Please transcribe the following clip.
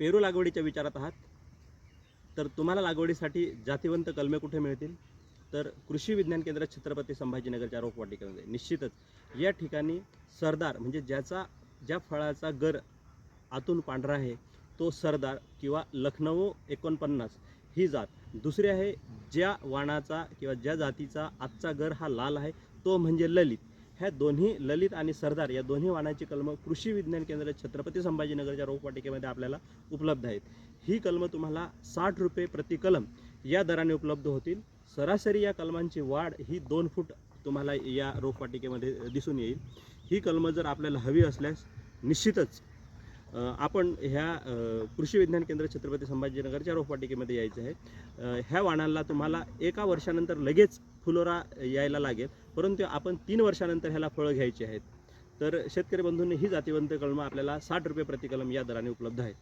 पेरू लागवडीच्या विचारात आहात? तर तुम्हाला लागवडीसाठी जातीवंत कलमे कुठे मिळतील? तर कृषी विज्ञान केंद्र छत्रपती संभाजीनगरच्या रोपवाटिकेमध्ये. निश्चितच या ठिकाणी सरदार म्हणजे ज्याचा ज्या फळाचा गर आतून पांढरा आहे तो सरदार किंवा लखनऊ एकोणपन्नास ही जात. दुसरी आहे ज्या वाणाचा किंवा ज्या जातीचा आजचा गर हा लाल आहे तो म्हणजे ललित. ह्या दोन्ही ललित आणि सरदार या दोन्ही वाणाची कलमं कृषी विज्ञान केंद्र छत्रपती संभाजीनगरच्या रोपवाटिकेमध्ये आपल्याला उपलब्ध आहेत. ही कलमं तुम्हाला साठ रुपये प्रति कलम या दराने उपलब्ध होतील. सरासरी या कलमांची वाढ ही दोन फूट तुम्हाला या रोपवाटिकेमध्ये दिसून येईल. ही कलमं जर आपल्याला हवी असल्यास निश्चितच आपण ह्या कृषी विज्ञान केंद्र छत्रपती संभाजीनगरच्या रोपवाटिकेमध्ये यायचं आहे. ह्या वाणाला तुम्हाला एका वर्षानंतर लगेच फुलोरा यायला लागेल परंतु आपण तीन वर्षानंतर ह्याला फळं घ्यायची आहेत. तर शेतकरी बंधूंनी ही जातीवंत कलमं आपल्याला साठ रुपये प्रति कलम या दराने उपलब्ध आहेत.